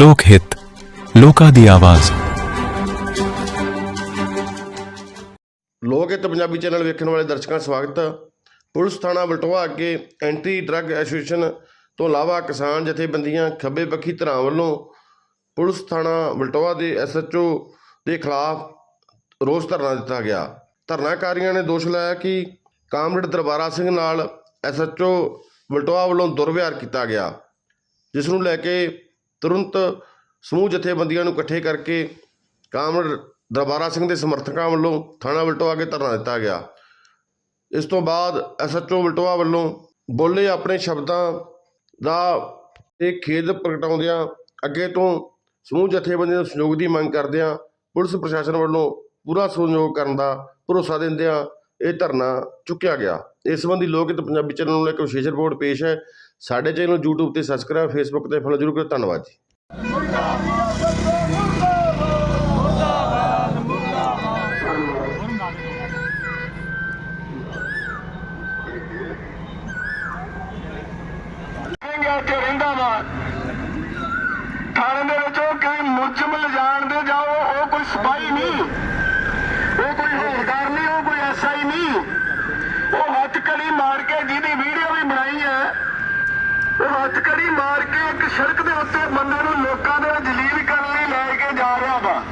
ਲੋਕ ਹਿੱਤ, ਲੋਕਾਂ ਦੀ ਆਵਾਜ਼। ਲੋਕ ਹਿੱਤ ਪੰਜਾਬੀ ਚੈਨਲ ਵੇਖਣ ਵਾਲੇ ਦਰਸ਼ਕਾਂ ਦਾ ਸਵਾਗਤ ਹੈ। ਪੁਲਿਸ ਥਾਣਾ ਬਲਟੋਆ ਅੱਗੇ ਐਂਟੀ ਡਰੱਗ ਐਸੋਸੀਏਸ਼ਨ ਤੋਂ ਇਲਾਵਾ ਕਿਸਾਨ ਜਥੇਬੰਦੀਆਂ ਖੱਬੇ ਪੱਖੀ ਧਰਾਂ ਵੱਲੋਂ ਪੁਲਿਸ ਥਾਣਾ ਬਲਟੋਆ ਦੇ ਐਸਐਚਓ ਦੇ ਖਿਲਾਫ ਰੋਸ ਧਰਨਾ ਦਿੱਤਾ ਗਿਆ। ਧਰਨਾਕਾਰੀਆਂ ਨੇ ਦੋਸ਼ ਲਾਇਆ ਕਿ ਕਾਮਰੇਡ ਦਰਬਾਰਾ ਸਿੰਘ ਨਾਲ ਐਸਐਚਓ ਬਲਟੋਆ ਵੱਲੋਂ ਦੁਰਵਿਹਾਰ ਕੀਤਾ ਗਿਆ, ਜਿਸ ਨੂੰ ਲੈ ਕੇ ਤੁਰੰਤ ਸਮੂਹ ਜਥੇਬੰਦੀਆਂ ਨੂੰ ਇਕੱਠੇ ਕਰਕੇ ਕਾਮਰੇਡ ਦਰਬਾਰਾ ਸਿੰਘ ਦੇ ਸਮਰਥਕਾਂ ਵੱਲੋਂ ਥਾਣਾ ਵਲਟੋਆ ਅੱਗੇ ਧਰਨਾ ਦਿੱਤਾ ਗਿਆ। ਇਸ ਤੋਂ ਬਾਅਦ ਐਸਐਚਓ ਵਲਟੋਆ ਵੱਲੋਂ ਬੋਲੇ ਆਪਣੇ ਸ਼ਬਦਾਂ ਦਾ ਤੇ ਖੇਦ ਪ੍ਰਗਟਾਉਂਦਿਆਂ ਅੱਗੇ ਤੋਂ ਸਮੂਹ ਜਥੇਬੰਦੀਆਂ ਨੂੰ ਸਹਿਯੋਗ ਦੀ ਮੰਗ ਕਰਦਿਆਂ ਪੁਲਿਸ ਪ੍ਰਸ਼ਾਸਨ ਵੱਲੋਂ ਪੂਰਾ ਸਹਿਯੋਗ ਕਰਨ ਦਾ ਭਰੋਸਾ ਦਿੰਦਿਆਂ ਇਹ ਧਰਨਾ ਚੁੱਕਿਆ ਗਿਆ। ਇਸ ਸੰਬੰਧੀ ਲੋਕ ਪੰਜਾਬੀ ਚੈਨਲ ਨੂੰ ਇੱਕ ਵਿਸ਼ੇਸ਼ ਰਿਪੋਰਟ ਪੇਸ਼ ਹੈ। ਸਾਡੇ ਚੈਨਲ ਨੂੰ YouTube ਤੇ ਸਬਸਕ੍ਰਾਈਬ Facebook ਤੇ ਫੋਲੋ ਜ਼ਰੂਰ ਕਰੋ ਧੰਨਵਾਦ ਜੀ ਕਹਿੰਗਾ ਕਿ ਰਹਿੰਦਾ ਵਾ ਥਾਣੇ ਦੇ ਵਿੱਚ ਉਹ ਕੋਈ ਮੁਲਜ਼ਮ ਲਿਜਾਣ ਦੇ ਜਾਓ ਉਹ ਕੋਈ ਸਿਪਾਹੀ ਨਹੀਂ ਉਹ ਕੋਈ ਹੌਲਦਾਰ ਨਹੀਂ ਉਹ ਕੋਈ ਐਸਆਈ ਨਹੀਂ ਉਹ ਹੱਥ ਕੜੀ ਮਾਰ ਕੇ ਜਿਹਦੀ ਵੀਡੀਓ ਵੀ ਬਣਾਈ ਹੈ ਉਹ ਮਾਰ ਕੇ ਇੱਕ ਸੜਕ ਦੇ ਉੱਤੇ ਬੰਦੇ ਨੂੰ ਲੋਕਾਂ ਦੇ ਜਲੀਲ ਕਰਨ ਲਈ ਲੈ ਕੇ ਜਾ ਰਿਹਾ ਵਾ।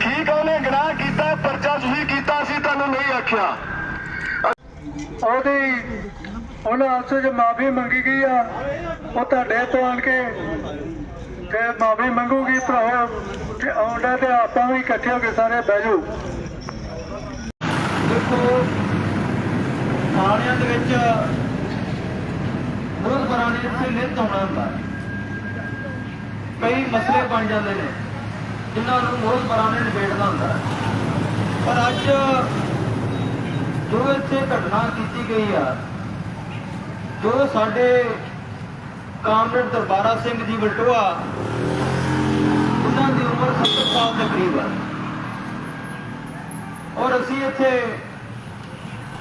ਠੀਕ ਆ ਉਹਨੇ ਗੁਨਾਹ ਕੀਤਾ ਪਰਚਾ ਤੁਸੀਂ ਕੀਤਾ ਸੀ ਤੁਹਾਨੂੰ ਨਹੀਂ ਆਖਿਆ। ਉਹਦੀ ਉਹਨਾਂ ਆਪਸੇ ਜੋ ਮਾਫੀ ਮੰਗੀ ਗਈ ਆ ਉਹ ਤੁਹਾਡੇ ਤੋਂ ਆਣ ਕੇ ਤੇ ਮਾਫੀ ਮੰਗੂਗੀ ਭਰਾਓ ਤੇ ਆਉਂਦਾ ਤੇ ਆਪਾਂ ਵੀ ਇਕੱਠੇ ਹੋ ਕੇ ਸਾਰੇ ਬਹਿ ਜਾਓ। ਦੇਖੋ ਥਾਣਿਆਂ ਦੇ ਵਿੱਚ ਬਹੁਤ ਬਰਾਨੇ ਇੱਥੇ ਨਿਤ ਆਉਣਾ ਹੁੰਦਾ। ਕਈ ਮਸਲੇ ਬਣ ਜਾਂਦੇ ਨੇ, ਜਿਨ੍ਹਾਂ ਨੂੰ ਬਹੁਤ ਬਰਾਨੇ ਨਿਬੇੜਨਾ ਹੁੰਦਾ। ਪਰ ਅੱਜ ਜੋ ਇੱਥੇ ਘਟਨਾ ਕੀਤੀ ਗਈ ਆ, ਜੋ ਸਾਡੇ ਕਾਮਰੇਡ ਦਰਬਾਰਾ ਸਿੰਘ ਜੀ ਬਲਟੋਆ ਉਹਨਾਂ ਦੀ ਉਮਰ 70 ਸਾਲ ਦੇ ਕਰੀਬ ਆ। ਔਰ ਅਸੀਂ ਇੱਥੇ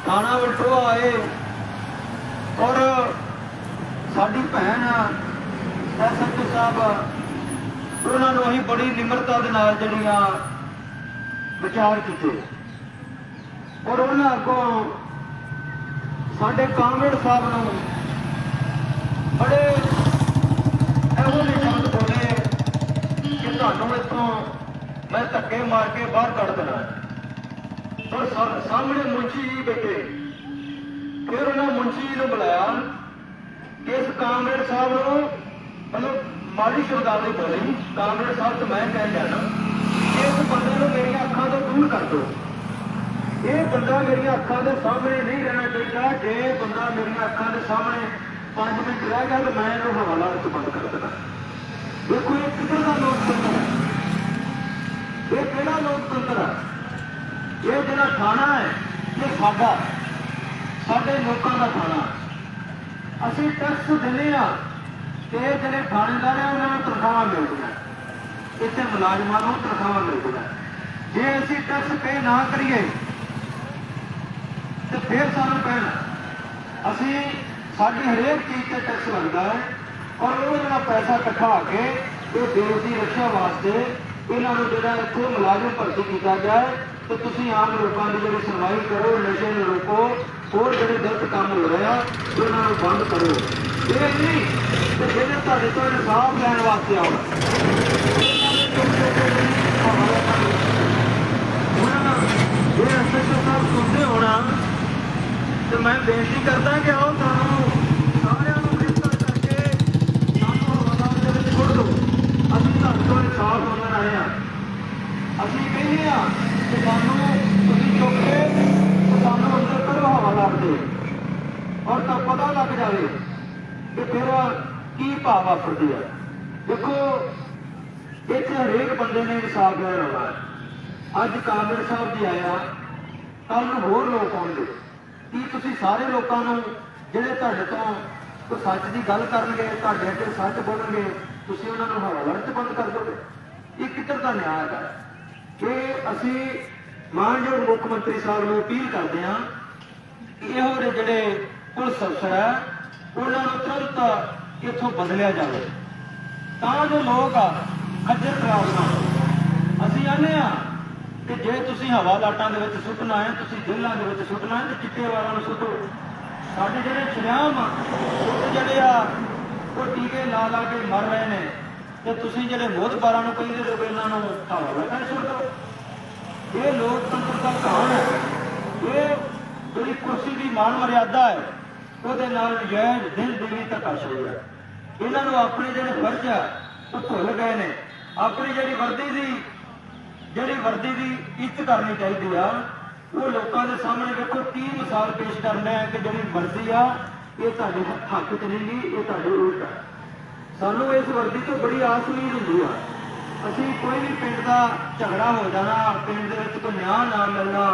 ਥਾਣਾ ਵਲਟੋਆ ਆਏ, ਔਰ ਸਾਡੀ ਭੈਣ ਐਸਐਚਓ ਸਾਹਿਬ ਉਹਨਾਂ ਨੂੰ ਅਸੀਂ ਬੜੀ ਨਿਮਰਤਾ ਦੇ ਨਾਲ ਜਿਹੜੀਆਂ ਵਿਚਾਰ ਕੀਤੇ। ਔਰ ਉਹਨਾਂ ਅੱਗੋਂ ਸਾਡੇ ਕਾਮਰੇਡ ਸਾਹਿਬ ਨੂੰ ਬੜੇ ਇਹੋ ਜਿਹੇ ਸ਼ਬਦ ਬੋਲੇ ਕਿ ਤੁਹਾਨੂੰ ਇੱਥੋਂ ਮੈਂ ਧੱਕੇ ਮਾਰ ਕੇ ਬਾਹਰ ਕੱਢ ਦੇਣਾ। ਔਰ ਸਾਹਮਣੇ ਮੁੰਸ਼ੀ ਜੀ ਬੈਠੇ। ਫਿਰ ਉਹਨਾਂ ਮੁੰਸ਼ੀ ਜੀ ਨੂੰ ਬੁਲਾਇਆ। ਇਸ ਕਾਮਰੇਡ ਸਾਹਿਬ ਨੂੰ, ਮਤਲਬ ਮਾੜੀ ਸ਼ਬਦਾਵਲੀ ਬੋਲੀ ਕਾਮਰੇਡ ਸਾਹਿਬ ਤੋਂ ਮੈਂ ਕਹਿ ਜਾਣਾ ਕਿ ਇਸ ਬੰਦੇ ਨੂੰ ਮੇਰੀਆਂ ਅੱਖਾਂ ਤੋਂ ਦੂਰ ਕਰ ਦਿਓ। ਇਹ ਬੰਦਾ ਮੇਰੀਆਂ ਅੱਖਾਂ ਦੇ ਸਾਹਮਣੇ ਨਹੀਂ ਰਹਿਣਾ ਚਾਹੀਦਾ। ਜੇ ਬੰਦਾ ਮੇਰੀਆਂ ਅੱਖਾਂ ਦੇ ਸਾਹਮਣੇ 5 ਮਿੰਟ ਰਹਿ ਗਿਆ ਤਾਂ ਮੈਂ ਇਹਨੂੰ ਹਵਾਲਾ ਵਿੱਚ ਬੰਦ ਕਰ ਦੇਣਾ। ਦੇਖੋ, ਇਹ ਕਿੱਧਰ ਦਾ ਲੋਕਤੰਤਰ ਹੈ? ਇਹ ਕਿਹੜਾ ਲੋਕਤੰਤਰ ਹੈ? ਇਹ ਜਿਹੜਾ ਥਾਣਾ ਹੈ, ਇਹ ਸਾਡਾ। ਸਾਡੇ ਲੋਕਾਂ ਦਾ ਥਾਣਾ। ਅਸੀਂ ਟੈਕਸ ਦਿੰਦੇ ਆ ਤੇ ਜਿਹੜੇ ਥਾਣੇਦਾਰ ਆ, ਉਹਨਾਂ ਨੂੰ ਤਨਖਾਹਾਂ ਮਿਲਦੀਆਂ। ਇੱਥੇ ਮੁਲਾਜ਼ਮਾਂ ਨੂੰ ਤਨਖਾਹਾਂ ਮਿਲਦੀਆਂ। ਜੇ ਅਸੀਂ ਟੈਕਸ ਪੇ ਨਾ ਕਰੀਏ, ਤੇ ਫਿਰ ਸਾਨੂੰ ਕਹਿਣਾ ਅਸੀਂ ਸਾਡੀ ਹਰੇਕ ਚੀਜ਼ ਤੇ ਟੈਕਸ ਲੱਗਦਾ ਹੈ ਔਰ ਉਹ ਜਿਹੜਾ ਪੈਸਾ ਇਕੱਠਾ ਕੇ ਇਹ ਦੇਸ਼ ਦੀ ਰੱਖਿਆ ਵਾਸਤੇ ਇਹਨਾਂ ਨੂੰ ਜਿਹੜਾ ਇੱਥੇ ਮੁਲਾਜ਼ਮ ਭਰਤੀ ਕੀਤਾ ਗਿਆ ਤੇ ਤੁਸੀਂ ਆਮ ਲੋਕਾਂ ਦੀ ਜਿਹੜੀ ਸੁਣਵਾਈ ਕਰੋ, ਨਸ਼ੇ ਨੂੰ ਰੋਕੋ ਹੋਰ ਜਿਹੜੇ ਗਲਤ ਕੰਮ ਹੋ ਰਹੇ ਆ ਉਹਨਾਂ ਨੂੰ ਬੰਦ ਕਰੋ। ਇਹ ਨਹੀਂ, ਤੇ ਜਿਹੜੇ ਤੁਹਾਡੇ ਤੋਂ ਇਨਸਾਫ ਲੈਣ ਵਾਸਤੇ ਆਉਣ ਇਹ ਐਸਐਚਓ ਸਾਹਿਬ ਸੁਣਦੇ ਹੋਣਾ, ਤੇ ਮੈਂ ਬੇਨਤੀ ਕਰਦਾ ਕਿ ਆਓ ਤੁਹਾਨੂੰ ਸਾਰਿਆਂ ਨੂੰ ਗ੍ਰਿਫਤਾਰ ਕਰਕੇ ਸਾਨੂੰ ਹਵਾਲਾਤ ਦੇ ਵਿੱਚ ਛੱਡ ਦਿਓ। ਅਸੀਂ ਤੁਹਾਡੇ ਤੋਂ ਇਨਸਾਫ ਮੰਗਣ ਆਏ ਆ ਅਸੀਂ ਕਹਿੰਦੇ ਆ ਕਿ ਸਾਨੂੰ ਤੁਸੀਂ ਚੁੱਕ ਕੇ ਅੰਦਰ ਦੇ ਔਰ ਤਾਂ ਪਤਾ ਲੱਗ ਜਾਵੇ ਕਿ ਫਿਰ ਕੀ ਭਾਵ ਵਾਪਰਦੀ ਹੈ ਦੇਖੋ, ਇੱਥੇ ਹਰੇਕ ਬੰਦੇ ਨੇ ਇਨਸਾਫ ਲੈਣ ਆਉਣਾ ਅੱਜ ਕਾਮਰ ਸਾਹਿਬ ਜੀ ਆਇਆ ਕੱਲ ਨੂੰ ਹੋਰ ਲੋਕ ਆਉਣਗੇ। ਕੀ ਤੁਸੀਂ ਸਾਰੇ ਲੋਕਾਂ ਨੂੰ ਜਿਹੜੇ ਤੁਹਾਡੇ ਤੋਂ ਕੋਈ ਸੱਚ ਦੀ ਗੱਲ ਕਰਨਗੇ, ਤੁਹਾਡੇ ਅੱਗੇ ਸੱਚ ਬੋਲਣਗੇ, ਤੁਸੀਂ ਉਹਨਾਂ ਨੂੰ ਹਵਾਲਾ ਚ ਬੰਦ ਕਰ ਦੋਗੇ? ਇਹ ਕਿੱਧਰ ਦਾ ਨਿਆਂ ਹੈ ਕਿ ਅਸੀਂ ਮਾਨਯੋਗ ਮੁੱਖ ਮੰਤਰੀ ਸਾਹਿਬ ਨੂੰ ਅਪੀਲ ਕਰਦੇ ਹਾਂ ਇਹੋ ਜਿਹੇ ਜਿਹੜੇ ਪੁਲਿਸ ਅਫਸਰ ਹੈ ਉਹਨਾਂ ਨੂੰ ਤੁਰੰਤ ਇੱਥੋਂ ਬਦਲਿਆ ਜਾਵੇ। ਤਾਂ ਜੋ ਲੋਕ ਖੱਜਲ ਖਰਾਬ ਨਾ ਹੋਣ। ਅਸੀਂ ਆਨੇ ਆ ਕਿ ਜੇ ਤੁਸੀਂ ਹਵਾ ਲਾਟਾਂ ਦੇ ਵਿੱਚ ਸੁੱਟਣਾ ਹੈ, ਤੁਸੀਂ ਜੇਲ੍ਹਾਂ ਦੇ ਵਿੱਚ ਸੁੱਟਣਾ ਹੈ, ਤੇ ਚਿੱਟੇ ਵਾਲਾਂ ਨੂੰ ਸੁੱਟੋ। ਸਾਡੇ ਜਿਹੜੇ ਸ਼ਰਿਆਮ ਜਿਹੜੇ ਆ, ਉਹ ਟੀਕੇ ਲਾ ਲਾ ਕੇ ਮਰ ਰਹੇ ਨੇ। ਤੇ ਤੁਸੀਂ ਜਿਹੜੇ ਮੋਹਤਬਾਰਾਂ ਨੂੰ ਕਹਿੰਦੇ ਹੋ, ਇਹਨਾਂ ਨੂੰ ਹਵਾ ਲਾਟਾਂ 'ਚ ਇਹ ਲੋਕਤੰਤਰ ਦਾ ਕਹਾਣ ਹੈ। ਇਹ ਜਿਹੜੀ ਕੁਰਸੀ ਦੀ ਮਾਨ ਮਰਿਆਦਾ ਹੈ, ਉਹਦੇ ਨਾਲ ਨਜਾਇਜ਼ ਦਿਲ ਦੇਵੀ ਧੱਕਾਸ਼ਾਹੀ ਹੈ। ਇਹਨਾਂ ਨੂੰ ਆਪਣੇ ਜਿਹੜੇ ਫਰਜ਼ ਆ ਉਹ ਭੁੱਲ ਗਏ ਨੇ। ਆਪਣੀ ਜਿਹੜੀ ਵਰਦੀ ਦੀ, ਜਿਹੜੀ ਵਰਦੀ ਦੀ ਇੱਜ਼ਤ ਕਰਨੀ ਚਾਹੀਦੀ ਆ, ਉਹ ਲੋਕਾਂ ਦੇ ਸਾਹਮਣੇ ਵੇਖੋ ਕੀ ਮਿਸਾਲ ਪੇਸ਼ ਕਰਨਾ ਹੈ ਕਿ ਜਿਹੜੀ ਵਰਦੀ ਆ, ਇਹ ਤੁਹਾਡੇ ਹੱਕ 'ਚ ਨਹੀਂ ਗੀ ਇਹ ਤੁਹਾਡੇ ਉਲਟ ਆ। ਸਾਨੂੰ ਇਸ ਵਰਦੀ ਤੋਂ ਬੜੀ ਆਸ ਉਮੀਦ ਹੁੰਦੀ ਆ। ਅਸੀਂ ਕੋਈ ਵੀ ਪਿੰਡ ਦਾ ਝਗੜਾ ਹੋ ਜਾਣਾ, ਪਿੰਡ ਦੇ ਵਿੱਚ ਕੋਈ ਨਿਆਂ ਨਾ ਮਿਲਣਾ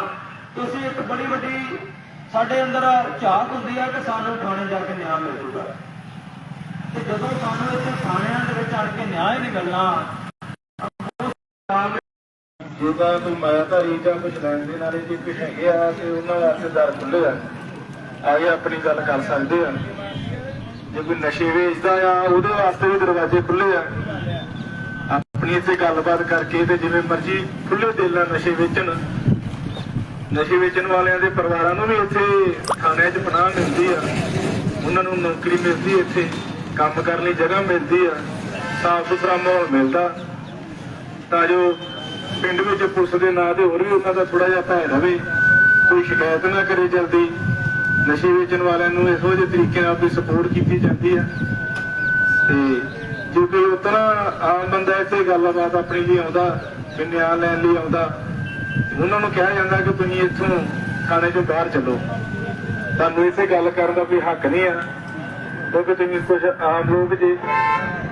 ਤੁਸੀਂ ਇੱਕ ਬੜੀ ਵੱਡੀ ਸਾਡੇ ਅੰਦਰ ਝਾਕ ਹੁੰਦੀ ਆ ਕਿ ਸਾਨੂੰ ਥਾਣੇ ਜਾ ਕੇ ਨਿਆਂ ਮਿਲ ਜੂਗਾ। ਤੇ ਜਦੋਂ ਸਾਨੂੰ ਇੱਥੇ ਥਾਣਿਆਂ ਦੇ ਵਿੱਚ ਅੜ ਕੇ ਨਿਆਂ ਹੀ ਨਹੀਂ ਮਿਲਣਾ ਕੋਈ ਮਾਇਆਧਾਰੀ ਜਾਂ ਕੁਝ ਲੈਣ ਦੇ ਨਾਲੇ ਜੇ ਕੋਈ ਹੈਗੇ ਆ ਤੇ ਉਹਨਾਂ ਵਾਸਤੇ ਦਰ ਖੁੱਲੇ ਆ ਆਗੇ ਆਪਣੀ ਗੱਲ ਕਰ ਸਕਦੇ ਆ। ਜੇ ਕੋਈ ਨਸ਼ੇ ਵੇਚਦਾ ਆ, ਉਹਦੇ ਵਾਸਤੇ ਵੀ ਦਰਵਾਜ਼ੇ ਖੁੱਲੇ ਆ। ਆਪਣੀ ਇੱਥੇ ਗੱਲਬਾਤ ਕਰਕੇ ਤੇ ਜਿਵੇਂ ਮਰਜ਼ੀ ਖੁੱਲੇ ਦਿਲ ਨਾਲ ਨਸ਼ੇ ਵੇਚਣ। ਨਸ਼ੇ ਵੇਚਣ ਵਾਲਿਆਂ ਦੇ ਪਰਿਵਾਰਾਂ ਨੂੰ ਵੀ ਇੱਥੇ ਥਾਣਿਆਂ 'ਚ ਪਨਾਹ ਮਿਲਦੀ ਆ। ਉਹਨਾਂ ਨੂੰ ਨੌਕਰੀ ਮਿਲਦੀ ਇੱਥੇ, ਕੰਮ ਕਰਨ ਲਈ ਜਗ੍ਹਾ ਮਿਲਦੀ ਆ, ਸਾਫ਼ ਸੁਥਰਾ ਮਾਹੌਲ ਮਿਲਦਾ। ਤਾਂ ਜੋ ਪਿੰਡ ਵਿੱਚ ਪੁਲਿਸ ਦੇ ਨਾਂ ਤੇ ਹੋਰ ਵੀ ਉਹਨਾਂ ਦਾ ਥੋੜਾ ਜਿਹਾ ਭੈ ਰਵੇ, ਕੋਈ ਸ਼ਿਕਾਇਤ ਨਾ ਕਰੇ ਜਲਦੀ। ਨਸ਼ੇ ਵੇਚਣ ਵਾਲਿਆਂ ਨੂੰ ਇਹੋ ਜਿਹੇ ਤਰੀਕੇ ਨਾਲ ਵੀ ਸਪੋਰਟ ਕੀਤੀ ਜਾਂਦੀ ਆ। ਤੇ ਜੇ ਕੋਈ ਉਤਨਾ ਆਮ ਬੰਦਾ ਇੱਥੇ ਗੱਲਬਾਤ ਆਪਣੀ ਲਈ ਆਉਂਦਾ ਵੀ ਲੈਣ ਲਈ ਆਉਂਦਾ ਉਹਨਾਂ ਨੂੰ ਕਿਹਾ ਜਾਂਦਾ ਕਿ ਤੁਸੀਂ ਇੱਥੋਂ ਥਾਣੇ ਚੋਂ ਬਾਹਰ ਚੱਲੋ। ਤੁਹਾਨੂੰ ਇੱਥੇ ਗੱਲ ਕਰਨ ਦਾ ਕੋਈ ਹੱਕ ਨਹੀਂ ਆ ਕਿਉਂਕਿ ਤੁਸੀਂ ਕੁਝ ਆਮ ਲੋਕ ਜੀ।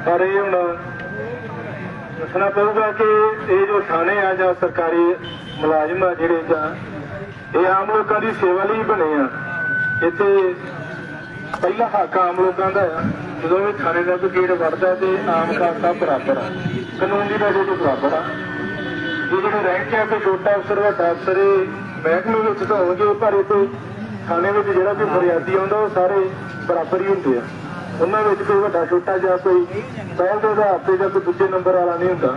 ਪਰ ਇਹ ਹੁਣ ਦੱਸਣਾ ਪਊਗਾ ਕਿ ਇਹ ਜੋ ਥਾਣੇ ਆ ਜਾਂ ਸਰਕਾਰੀ ਮੁਲਾਜ਼ਮ ਆ ਜਿਹੜੇ ਜਾਂ ਇਹ ਆਮ ਲੋਕਾਂ ਦੀ ਸੇਵਾ ਲਈ ਬਣੇ ਆ। ਇੱਥੇ ਪਹਿਲਾ ਹੱਕ ਆਮ ਲੋਕਾਂ ਦਾ ਆ। ਜਦੋਂ ਵੀ ਥਾਣੇ ਦਾ ਕੋਈ ਗੇਟ ਵੜਦਾ ਤੇ ਆਮ ਖਾਤਾ ਬਰਾਬਰ ਆ। ਕਾਨੂੰਨ ਦੀ ਵਜ੍ਹਾ ਤੋਂ ਬਰਾਬਰ ਆ। ਇਹ ਜਿਹੜੇ ਰੈਂਕ ਹੈ ਕੋਈ ਛੋਟਾ ਅਫਸਰ ਵੱਡਾ ਅਫਸਰ ਇਹ ਮਹਿਕਮੇ ਵਿੱਚ ਤਾਂ ਹੋਣਗੇ, ਪਰ ਇੱਥੇ ਥਾਣੇ ਵਿੱਚ ਜਿਹੜਾ ਕੋਈ ਫਰਿਆਦੀ ਆਉਂਦਾ, ਉਹ ਸਾਰੇ ਬਰਾਬਰ ਹੀ ਹੁੰਦੇ ਆ। ਉਹਨਾਂ ਵਿੱਚ ਕੋਈ ਵੱਡਾ ਛੋਟਾ ਜਾਂ ਕੋਈ ਪਹਿਲ ਦੇ ਆਧਾਰ ਤੇ ਜਾਂ ਕੋਈ ਦੂਜੇ ਨੰਬਰ ਵਾਲਾ ਨਹੀਂ ਹੁੰਦਾ।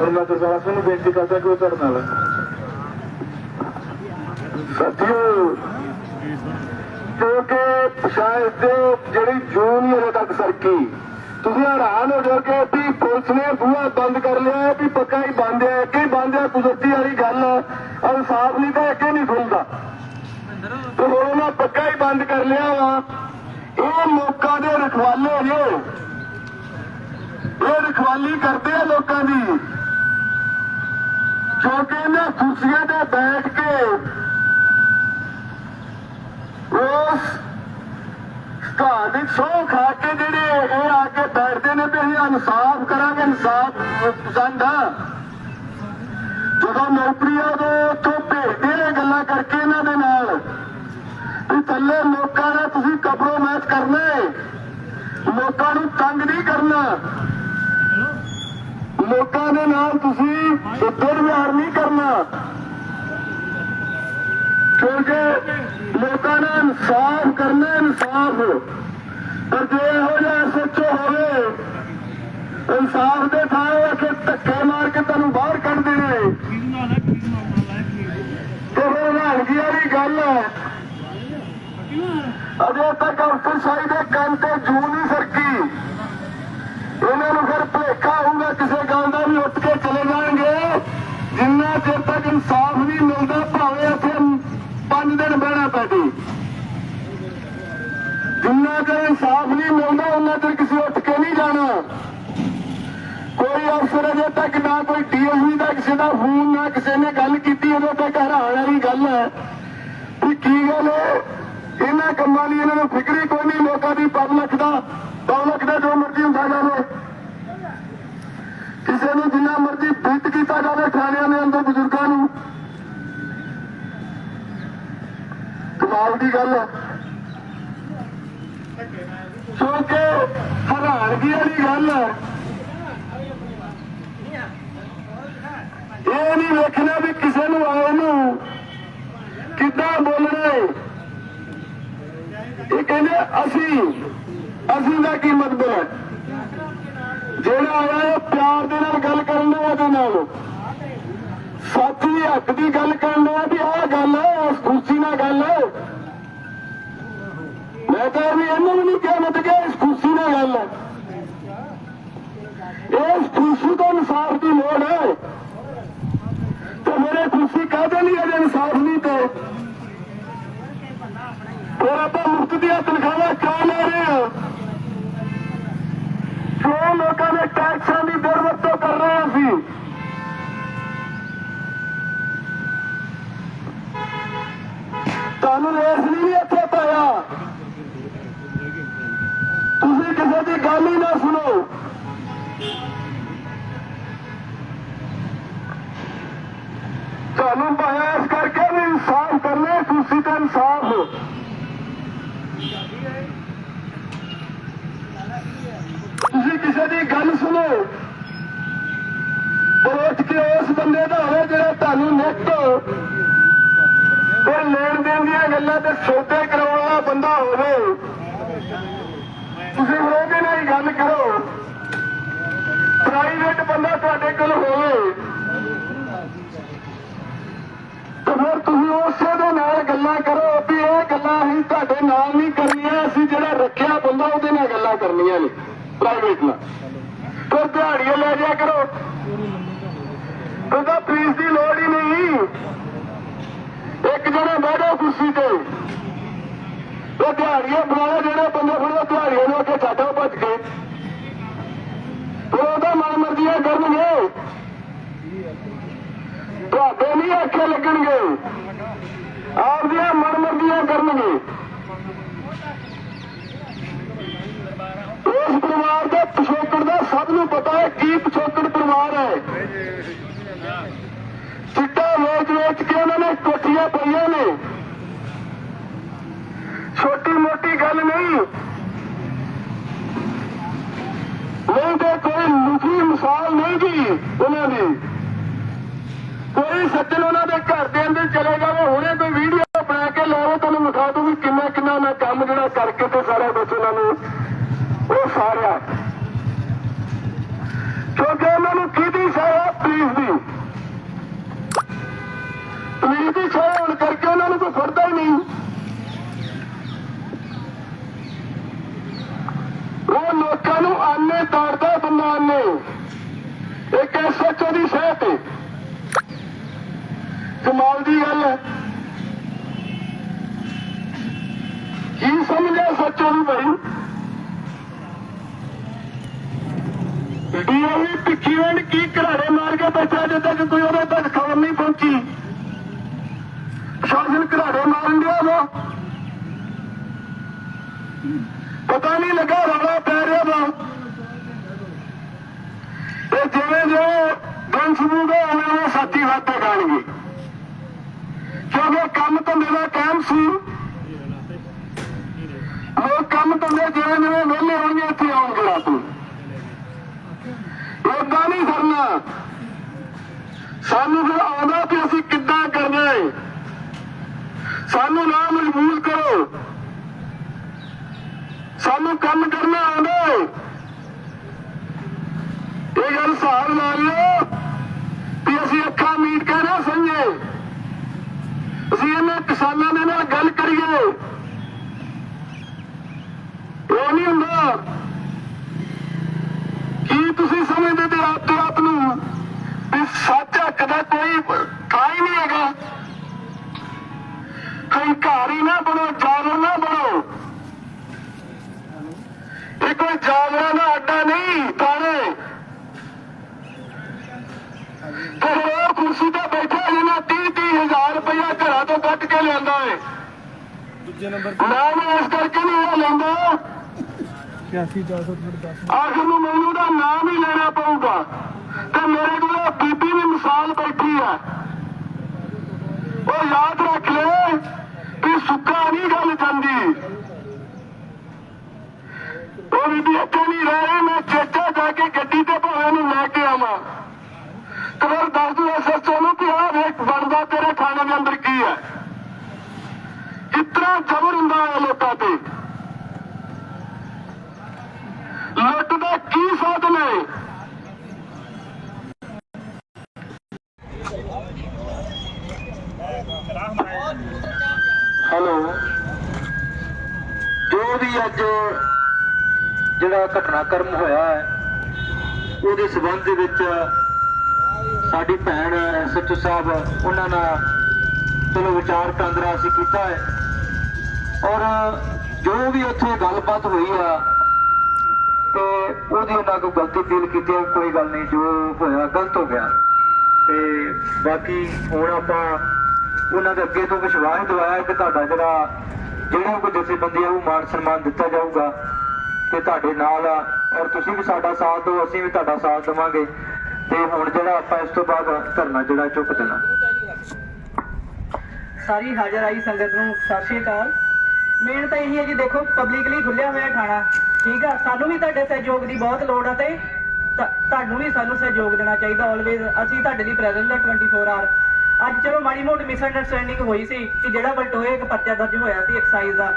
ਹੁਣ ਮੈਂ ਦਰਬਾਰਾ ਸਿੰਘ ਨੂੰ ਬੇਨਤੀ ਕਰਦਾ ਕਿ ਉਹ ਤੁਹਾਡੇ ਨਾਲ ਸਾਥੀਓ, ਕਿਉਂਕਿ ਸ਼ਾਇਦ ਜੋ ਜਿਹੜੀ ਜੂਨ ਤੱਕ ਸਰਕੀ ਤੁਸੀਂ ਹੈਰਾਨ ਹੋ ਜਾਓ ਕਿ ਵੀ ਪੁਲਿਸ ਨੇ ਬੂਹਾ ਬੰਦ ਕਰ ਲਿਆ ਹੈ ਵੀ ਪੱਕਾ ਹੀ ਬੰਦ ਹੈ ਕਿ ਬੰਦ ਹੈ, ਕੁਦਰਤੀ ਵਾਲੀ ਗੱਲ ਹੈ। ਇਨਸਾਫ ਨਹੀਂ ਤਾਂ ਅੱਗੇ ਨਹੀਂ ਖੁੱਲਦਾ। ਤੇ ਹੁਣ ਉਹਨਾਂ ਪੱਕਾ ਹੀ ਬੰਦ ਕਰ ਲਿਆ ਵਾ। ਇਹ ਲੋਕਾਂ ਦੇ ਰਖਵਾਲੇ ਨੇ। ਇਹ ਰਖਵਾਲੀ ਕਰਦੇ ਆ ਲੋਕਾਂ ਦੀ। ਜੋ ਕਿ ਇਹਨਾਂ ਕੁਰਸੀਆਂ ਤੇ ਬੈਠ ਕੇ ਉਸ ਸਥਾਨਿਕ ਸੌ ਖਾ ਕੇ ਜਿਹੜੇ ਇਹ ਆ ਕੇ ਬੈਠਦੇ ਨੇ ਵੀ ਅਸੀਂ ਇਨਸਾਫ ਕਰਾਂਗੇ, ਇਨਸਾਫ ਪਸੰਦ ਆ ਜਦੋਂ ਨੌਕਰੀ ਆ ਉੱਥੋਂ ਭੇਜਦੇ ਆ ਗੱਲਾਂ ਕਰਕੇ ਇਹਨਾਂ ਦੇ ਨਾਲ, ਵੀ ਥੱਲੇ ਲੋਕਾਂ ਦਾ ਤੁਸੀਂ ਕਬਰੋ ਮੈਚ ਕਰਨਾ ਹੈ ਲੋਕਾਂ ਨੂੰ ਤੰਗ ਨਹੀਂ ਕਰਨਾ। ਲੋਕਾਂ ਦੇ ਨਾਲ ਤੁਸੀਂ ਦੁਰਵਿਹਾਰ ਨਹੀਂ ਕਰਨਾ। ਕਿਉਂਕਿ ਲੋਕਾਂ ਨੇ ਇਨਸਾਫ ਕਰਨਾ ਇਨਸਾਫ ਪਰ ਜੇ ਇਹੋ ਜਿਹਾ ਸੱਚੋ ਹੋਵੇ, ਇਨਸਾਫ ਦੇ ਥਾਂ ਉਹ ਧੱਕੇ ਮਾਰ ਕੇ ਤੁਹਾਨੂੰ ਬਾਹਰ ਕੱਢ ਦੇਣੇ। ਤੇ ਫਿਰ ਹੈਰਾਨਗੀ ਵਾਲੀ ਗੱਲ ਹੈ ਅਜੇ ਤੱਕ ਅਫਸਰਸ਼ਾਹੀ ਦੇ ਕੰਨ ਤੇ ਜੂ ਨਹੀਂ ਸਰਕੀ ਇਹਨਾਂ ਨੂੰ ਫਿਰ ਭੁਲੇਖਾ ਹੋਊਗਾ ਕਿਸੇ ਗੱਲ ਦਾ ਵੀ ਉੱਠ ਕੇ ਚਲੇ ਜਾਣਗੇ ਜਿੰਨਾ ਚਿਰ ਤੱਕ ਇਨਸਾਫ ਨਹੀਂ ਮਿਲਦਾ ਭਾਵੇਂ ਇੱਥੇ ਪੰਜ ਦਿਨ ਬਹਿਣਾ ਪੈਂਦੀ ਜਿੰਨਾ ਚਿਰ ਇਨਸਾਫ ਨਹੀਂ ਮਿਲਦਾ ਉਹਨਾਂ ਚਿਰ ਕਿਸੇ ਉੱਠ ਕੇ ਨਹੀਂ ਜਾਣਾ ਕੋਈ ਅਫਸਰ ਅਜੇ ਤੱਕ ਨਾ ਕੋਈ ਡੀਐਸਪੀ ਦਾ ਕਿਸੇ ਦਾ ਫੋਨ, ਨਾ ਕਿਸੇ ਨੇ ਗੱਲ ਕੀਤੀ ਉਦੋਂ ਤੱਕ ਹੈਰਾਨ ਵਾਲੀ ਗੱਲ ਹੈ। ਵੀ ਕੀ ਗੱਲ ਹੈ? ਇਹਨਾਂ ਕੰਮਾਂ ਦੀ ਇਹਨਾਂ ਨੂੰ ਫਿਕਰ ਹੀ ਕੋਈ ਨਹੀਂ, ਲੋਕਾਂ ਦੀ ਪਬਲਿਕ ਦਾ ਪਬਲਿਕ ਦਾ ਜੋ ਮਰਜ਼ੀ ਹੁੰਦਾ ਜਾਵੇ। ਕਿਸੇ ਨੂੰ ਜਿੰਨਾ ਮਰਜ਼ੀ ਬੀਤ ਕੀਤਾ ਜਾਵੇ ਥਾਣਿਆਂ ਦੇ ਅੰਦਰ ਬਜ਼ੁਰਗਾਂ ਨੂੰ। ਕਮਾਲ ਦੀ ਗੱਲ ਹੈ। ਕਿਉਂਕਿ ਹੈਰਾਨਗੀ ਵਾਲੀ ਗੱਲ ਹੈ। ਇਹ ਨਹੀਂ ਵੇਖਣਾ ਵੀ ਕਿਸੇ ਨੂੰ ਆਏ ਨੂੰ ਕਿੱਦਾਂ ਬੋਲਣਾ ਇਹ ਕਹਿੰਦੇ ਅਸੀਂ ਅਸੀਂ ਦਾ ਕੀ ਮਤਲਬ ਹੈ? ਜਿਹੜਾ ਆਇਆ ਉਹ ਪਿਆਰ ਦੇ ਨਾਲ ਗੱਲ ਕਰਨ ਦਾ ਉਹਦੇ ਨਾਲ। ਸੱਚ ਦੀ ਹੱਕ ਦੀ ਗੱਲ ਕਰਨ ਦਾ ਵੀ ਆਹ ਗੱਲ ਹੈ, ਉਸ ਕੁਰਸੀ ਨਾਲ ਗੱਲ ਹੈ। ਮੈਂ ਤਾਂ ਵੀ ਇਹਨੂੰ ਵੀ ਨਹੀਂ ਕਿਹਾ ਮਤ ਕਿ ਇਸ ਕੁਰਸੀ ਨਾਲ ਗੱਲ ਹੈ। ਇਸ ਕੁਰਸੀ ਤੋਂ ਇਨਸਾਫ ਦੀ ਲੋੜ ਹੈ। ਤੇ ਮੇਰੇ ਕੁਰਸੀ ਕਾਹਦੇ ਲਈ ਅਜੇ ਇਨਸਾਫ ਨਹੀਂ ਤੇ? ਫਿਰ ਆਪਾਂ ਮੁਫਤ ਦੀਆਂ ਤਨਖਾਹਾਂ ਕਿਉਂ ਲੈ ਰਹੇ ਹਾਂ ਕਿਉਂ ਲੋਕਾਂ ਦੇ ਟੈਕਸਾਂ ਦੀ ਦੁਰਵਰਤੋਂ ਕਰ ਰਹੇ ਹਾਂ ਅਸੀਂ? ਤੁਹਾਨੂੰ ਇਸ ਲਈ ਨਹੀਂ ਇੱਥੇ ਪਾਇਆ ਤੁਸੀਂ ਕਿਸੇ ਦੀ ਗੱਲ ਹੀ ਨਾ ਸੁਣੋ ਤੁਹਾਨੂੰ ਪਾਇਆ ਇਸ ਕਰਕੇ ਵੀ ਇਨਸਾਫ ਕਰਨਾ ਤੁਸੀਂ ਤਾਂ ਇਨਸਾਫ ਹੋ ਤੁਸੀਂ ਕਿਸੇ ਦੀ ਗੱਲ ਸੁਣੋ ਪਰੋਟ ਕੇ ਉਸ ਬੰਦੇ ਦਾ ਹੋਵੇ ਜਿਹੜਾ ਤੁਹਾਨੂੰ ਨਿੱਤ ਕੋਈ ਲੈਣ ਦੇਣ ਦੀਆਂ ਗੱਲਾਂ ਤੇ ਸੌਦੇ ਕਰਾਉਣ ਵਾਲਾ ਬੰਦਾ ਹੋਵੇ। ਤੁਸੀਂ ਉਹਦੇ ਨਾਲ ਹੀ ਗੱਲ ਕਰੋ। ਪ੍ਰਾਈਵੇਟ ਬੰਦਾ ਤੁਹਾਡੇ ਕੋਲ ਹੋਵੇ। ਤੇ ਫਿਰ ਤੁਸੀਂ ਉਸੇ ਦੇ ਨਾਲ ਗੱਲਾਂ ਕਰੋ ਵੀ ਇਹ ਗੱਲਾਂ ਅਸੀਂ ਤੁਹਾਡੇ ਨਾਲ ਨਹੀਂ ਕਰਨੀਆਂ, ਅਸੀਂ ਜਿਹੜਾ ਰੱਖਿਆ ਬੰਦਾ ਉਹਦੇ ਨਾਲ ਗੱਲਾਂ ਕਰਨੀਆਂ ਨੇ। ਪ੍ਰਾਈਵੇਟ ਨਾਲ। ਫਿਰ ਦਿਹਾੜੀਆਂ ਲੈ ਜਾਇਆ ਕਰੋ। ਉਹਦਾ ਫੀਸ ਦੀ ਲੋੜ ਹੀ ਨਹੀਂ। ਇੱਕ ਜਣਾ ਬੈਠੋ ਕੁਰਸੀ ਤੇ। ਉਹ ਦਿਹਾੜੀਆਂ ਬਣਾਓ ਜਿਹੜੇ ਬੰਦੇ ਫੜੋ ਦਿਹਾੜੀਆਂ ਨੂੰ ਅੱਗੇ ਛੱਡੋ ਭੱਜ ਕੇ। ਉਹਦਾ ਮਨ ਮਰਜ਼ੀਆਂ ਕਰਨਗੇ ਤੁਹਾਡੇ ਨਹੀਂ ਆਖੇ ਲੱਗਣਗੇ। ਆਪਦੀਆਂ ਮਨਮਰਜ਼ੀਆਂ ਕਰਨਗੇ। ਉਸ ਪਰਿਵਾਰ ਦੇ ਪਿਛੋਕੜ ਦਾ ਸਭ ਨੂੰ ਪਤਾ ਹੈ ਕੀ ਪਿਛੋਕੜ ਪਰਿਵਾਰ ਹੈ। ਚਿੱਟਾ ਵੇਚ ਵੇਚ ਕੇ ਉਹਨਾਂ ਨੇ ਕੋਠੀਆਂ ਪਈਆਂ ਨੇ। ਛੋਟੀ ਮੋਟੀ ਗੱਲ ਨਹੀਂ। ਨਹੀਂ ਤੇ ਕੋਈ ਲੁਕੀ ਮਿਸਾਲ ਨਹੀਂ ਜੀ ਉਹਨਾਂ ਦੀ ਕੋਈ ਸੱਜਣ ਉਹਨਾਂ ਦੇ ਘਰ ਦੇ ਅੰਦਰ ਚਲੇ ਜਾਵੇ ਹੁਣੇ ਕੋਈ ਵੀਡੀਓ ਬਣਾ ਕੇ ਲਾਓ ਤੁਹਾਨੂੰ ਵਿਖਾ ਦੂੰ ਵੀ ਕਿੰਨਾ ਕਿੰਨਾ ਮੈਂ ਕੰਮ ਜਿਹੜਾ ਕਰਕੇ ਤੇ ਸਾਰਾ ਕੁਝ ਉਹਨਾਂ ਨੂੰ ਉਹ ਸਾਰਿਆ ਕਿਉਂਕਿ ਉਹਨਾਂ ਨੂੰ ਕਿਹਦੀ ਸਾਰਾ ਪੁਲਿਸ ਦੀ ਪੁਲਿਸ ਦੀ ਛਾਇਆ ਹੋਣ ਕਰਕੇ ਉਹਨਾਂ ਨੂੰ ਕੋਈ ਫੜਦਾ ਹੀ ਨਹੀਂ ਉਹ ਲੋਕਾਂ ਨੂੰ ਆਨੇ ਤਾੜਦਾ ਬੰਦਾ ਆਨੇ। ਇੱਕ ਐਸਐਚਓ ਦੀ ਸਹਿ ਤੇ ਕਮਾਲ ਦੀ ਗੱਲ ਹੈ ਕੀ ਸਮਝਿਆ ਸੱਚੋ ਨੂੰ ਭਾਈ? ਡੀਆਈ ਪਿੱਛੀ ਕੀ ਘਰਾੜੇ ਮਾਰ ਕੇ ਬੈਠਾ ਜਦ ਤੱਕ ਕੋਈ ਉਹਦੇ ਤੱਕ ਖਬਰ ਨਹੀਂ ਪਹੁੰਚੀ? ਸ਼ਾਸਨ ਘਰਾੜੇ ਮਾਰਨ ਦਿਆ ਵਾ। ਪਤਾ ਨਹੀਂ ਲੱਗਾ ਰੌਲਾ ਪੈ ਰਿਹਾ ਵਾ। ਤੇ ਜਿਵੇਂ ਜਿਵੇਂ ਦਿਨ ਸੁਣੂਗਾ ਉਵੇਂ ਉਹ ਸਾਥੀ ਵਾਤੇ ਗਾਣਗੇ ਕਿਉਂਕਿ ਕੰਮ ਧੰਦੇ ਦਾ ਟਾਈਮ ਸੀ। ਲੋਕ ਕੰਮ ਧੰਦੇ ਜਿਵੇਂ ਜਿਵੇਂ ਵਿਹਲੇ ਹੋਣਗੇ, ਇੱਥੇ ਆਉਣਗੇ ਰਾਤ ਨੂੰ। ਏਦਾਂ ਨਹੀਂ ਕਰਨਾ। ਸਾਨੂੰ ਫਿਰ ਆਉਂਦਾ ਕਿ ਅਸੀਂ ਕਿੱਦਾਂ ਕਰਨਾ ਹੈ। ਸਾਨੂੰ ਨਾ ਮਜਬੂਰ ਕਰੋ। ਸਾਨੂੰ ਕੰਮ ਕਰਨਾ ਆਉਂਦਾ ਇਹ ਗੱਲ ਹਿਸਾਬ ਲਾ ਲਿਓ ਵੀ ਅਸੀਂ ਅੱਖਾਂ ਮੀਟ ਕੇ ਨਾ ਸਮਝੇ ਅਸੀਂ ਇਹਨਾਂ ਕਿਸਾਨਾਂ ਦੇ ਨਾਲ ਗੱਲ ਕਰੀਏ। ਉਹ ਨਹੀਂ ਹੁੰਦਾ ਕੀ ਤੁਸੀਂ ਸਮਝਦੇ ਤੇ ਆਪ ਤੇ ਆਪ ਨੂੰ ਵੀ ਸੱਚ ਹੱਕ ਦਾ ਕੋਈ ਥਾਂ ਹੀ ਨਹੀਂ ਹੈਗਾ। ਹੰਕਾਰੀ ਨਾ ਬਣੋ ਜਾਨਵਰ ਨਾ ਬਣੋ। ਕੋਈ ਜਾਨਵਰਾਂ ਦਾ ਅੱਡਾ ਨਹੀਂ ਤੇ ਉਹ ਕੁਰਸੀ ਤੇ ਬੈਠਾ ਜਿਹਨੇ 30 30 ਹਜ਼ਾਰ ਰੁਪਇਆ ਘਰਾਂ ਤੋਂ ਕੱਢ ਕੇ ਲਿਆਂਦਾ ਏ। ਦੂਜੇ ਨੰਬਰ ਮੈਂ ਵੀ ਇਸ ਕਰਕੇ ਨਹੀਂ ਉਹ ਲੈਂਦਾ। ਆਖਰ ਨੂੰ ਮੈਨੂੰ ਦਾ ਨਾਮ ਹੀ ਲੈਣਾ ਪਊਗਾ। ਤੇ ਮੇਰੇ ਕੋਲ ਬੀਬੀ ਦੀ ਮਿਸਾਲ ਬੈਠੀ ਆ। ਉਹ ਯਾਦ ਰੱਖ ਲੈ ਕਿ ਸੁੱਕਾ ਨਹੀਂ ਗੱਲ ਜਾਂਦੀ ਉਹ ਬੀਬੀ ਇੱਥੇ ਨਹੀਂ ਰਹਿ ਰਹੀ, ਮੈਂ ਚੇਚਾ ਜਾ ਕੇ ਗੱਡੀ ਤੇ ਭਾਵੇਂ ਨੂੰ ਲੈ ਕੇ ਆਵਾਂ। ਕਬਰ ਦੱਸ ਦੂ ਐਸਐਸਓ ਨੂੰ ਕਿ ਆਹ ਵੇਖ ਬਣਦਾ ਤੇਰੇ ਥਾਣੇ ਦੇ ਅੰਦਰ ਕੀ ਹੈ? ਕਿਤਨਾ ਜ਼ਬਰ ਹੁੰਦਾ ਹੈ ਲੋਕਾਂ ਤੇ। ਲੁੱਟ ਦਾ ਕੀ ਸਾਧਨ ਹੈ ਹੈਲੋ। ਜੋ ਵੀ ਅੱਜ ਜਿਹੜਾ ਘਟਨਾਕ੍ਰਮ ਹੋਇਆ ਹੈ, ਉਹਦੇ ਸਬੰਧ ਦੇ ਵਿੱਚ ਸਾਡੀ ਭੈਣ ਐਸਐਚਓ ਸਾਹਿਬ, ਉਹਨਾਂ ਨਾਲ ਚਲੋ ਵਿਚਾਰ ਵਟਾਂਦਰਾ ਅਸੀਂ ਕੀਤਾ ਹੈ। ਔਰ ਜੋ ਵੀ ਉੱਥੇ ਗੱਲਬਾਤ ਹੋਈ ਆ, ਤੇ ਉਹਦੀ ਉਹਨਾਂ ਕੋਈ ਗਲਤੀ ਫੀਲ ਕੀਤੀ ਕੋਈ ਗੱਲ ਨਹੀਂ, ਜੋ ਹੋਇਆ ਗਲਤ ਹੋ ਗਿਆ। ਤੇ ਬਾਕੀ ਹੁਣ ਆਪਾਂ ਉਹਨਾਂ ਦੇ ਅੱਗੇ ਤੋਂ ਵਿਸ਼ਵਾਸ ਦਿਵਾਇਆ ਕਿ ਤੁਹਾਡਾ ਜਿਹੜਾ ਜਿਹੜਾ ਕੋਈ ਜਥੇਬੰਦੀ ਆ, ਉਹ ਮਾਨ ਸਨਮਾਨ ਦਿੱਤਾ ਜਾਊਗਾ। ਤੇ ਤੁਹਾਡੇ ਨਾਲ ਆ, ਔਰ ਤੁਸੀਂ ਵੀ ਸਾਡਾ ਸਾਥ ਦਿਓ, ਅਸੀਂ ਵੀ ਤੁਹਾਡਾ ਸਾਥ ਦੇਵਾਂਗੇ। ਤੇ ਹੁਣ ਜਿਹੜਾ ਆਪਾਂ ਇਸ ਤੋਂ ਬਾਅਦ ਧਰਨਾ ਜਿਹੜਾ ਚੁੱਕ ਦੇਣਾ। ਸਾਰੀ ਹਾਜ਼ਰ ਆਈ ਸੰਗਤ ਨੂੰ, ਸਤਿ ਸ਼੍ਰੀ ਅਕਾਲ। ਮੇਨ ਤਾਂ ਇਹੀ ਹੈ ਜੀ ਦੇਖੋ ਪਬਲਿਕਲੀ ਖੁੱਲਿਆ ਹੋਇਆ ਖਾਣਾ ਠੀਕ ਆ? ਸਾਨੂੰ ਵੀ ਤੁਹਾਡੇ ਸਹਿਯੋਗ ਦੀ ਬਹੁਤ ਲੋੜ ਆ ਤੇ ਤੁਹਾਨੂੰ ਵੀ ਸਾਨੂੰ ਸਹਿਯੋਗ ਦੇਣਾ ਚਾਹੀਦਾ ਆਲਵੇਜ਼ ਅਸੀਂ ਤੁਹਾਡੇ ਲਈ ਪ੍ਰੈਜ਼ੈਂਟ ਆ 24 ਆਵਰ ਅੱਜ ਚਲੋ ਮਾੜੀ ਮੋਟੀ ਮਿਸਅੰਡਰਸਟੈਂਡਿੰਗ ਹੋਈ ਸੀ ਕਿ ਜਿਹੜਾ ਬਲਟੋਏ ਇੱਕ ਪਰਚਾ ਦਰਜ ਹੋਇਆ ਸੀ ਐਕਸਾਈਜ਼ ਦਾ।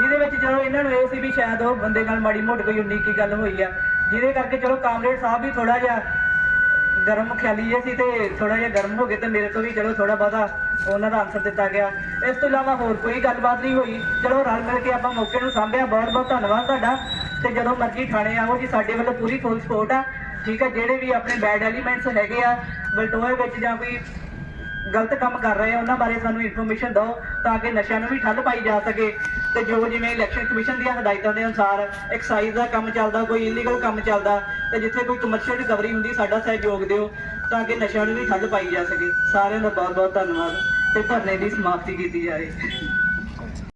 ਜਿਹਦੇ ਵਿੱਚ ਚਲੋ ਇਹਨਾਂ ਨੂੰ ਇਹ ਸੀ ਵੀ ਸ਼ਾਇਦ ਉਹ ਬੰਦੇ ਨਾਲ ਮਾੜੀ ਮੋਟੀ ਕੋਈ ਉਨੀ ਕੀ ਗੱਲ ਹੋਈ ਆ। ਜਿਹਦੇ ਕਰਕੇ ਚਲੋ ਕਾਮਰੇਡ ਸਾਹਿਬ ਵੀ ਥੋੜਾ ਜਿਹਾ ਗਰਮ ਖਿਆਲੀ ਇਹ ਸੀ ਤੇ ਥੋੜਾ ਜਿਹਾ ਗਰਮ ਹੋ ਗਏ ਤੇ ਮੇਰੇ ਤੋਂ ਵੀ ਚਲੋ ਥੋੜਾ ਬਹੁਤਾ ਉਹਨਾਂ ਦਾ ਆਨਸਰ ਦਿੱਤਾ ਗਿਆ। ਇਸ ਤੋਂ ਇਲਾਵਾ ਹੋਰ ਕੋਈ ਗੱਲਬਾਤ ਨਹੀਂ ਹੋਈ। ਚਲੋ ਰਲ ਮਿਲ ਕੇ ਆਪਾਂ ਮੌਕੇ ਨੂੰ ਸਾਂਭਿਆ। ਬਹੁਤ ਬਹੁਤ ਧੰਨਵਾਦ ਤੁਹਾਡਾ। ਤੇ ਜਦੋਂ ਮਰਜ਼ੀ ਥਾਣੇ ਆਵੋ ਜੀ ਸਾਡੇ ਵੱਲੋਂ ਪੂਰੀ ਫੁੱਲ ਸਪੋਰਟ ਆ। ਠੀਕ ਆ, ਜਿਹੜੇ ਵੀ ਆਪਣੇ ਬੈਡ ਐਲੀਮੈਂਟਸ ਹੈਗੇ ਆ, ਬਲਟੋਏ ਵਿੱਚ ਜਾਂ ਕੋਈ ਗਲਤ ਕੰਮ ਕਰ ਰਹੇ ਆ, ਉਹਨਾਂ ਬਾਰੇ ਸਾਨੂੰ ਇਨਫੋਰਮੇਸ਼ਨ ਦਿਓ ਤਾਂ ਕਿ ਨਸ਼ਿਆਂ ਨੂੰ ਵੀ ਠੱਲ ਪਾਈ ਜਾ ਸਕੇ। ਤੇ ਜੋ ਜਿਵੇਂ ਇਲੈਕਸ਼ਨ ਕਮਿਸ਼ਨ ਦੀਆਂ ਹਦਾਇਤਾਂ ਦੇ ਅਨੁਸਾਰ ਐਕਸਾਈਜ਼ ਦਾ ਕੰਮ ਚੱਲਦਾ, ਕੋਈ ਇਲੀਗਲ ਕੰਮ ਚੱਲਦਾ, ਤੇ ਜਿੱਥੇ ਕੋਈ ਕਮਰਸ਼ੀਅਲ ਰਿਕਵਰੀ ਹੁੰਦੀ, ਸਾਡਾ ਸਹਿਯੋਗ ਦਿਓ ਤਾਂ ਕਿ ਨਸ਼ਿਆਂ ਨੂੰ ਵੀ ਠੱਲ ਪਾਈ ਜਾ ਸਕੇ। ਸਾਰਿਆਂ ਦਾ ਬਹੁਤ ਬਹੁਤ ਧੰਨਵਾਦ ਤੇ ਧਰਨੇ ਦੀ ਸਮਾਪਤੀ ਕੀਤੀ ਜਾਵੇ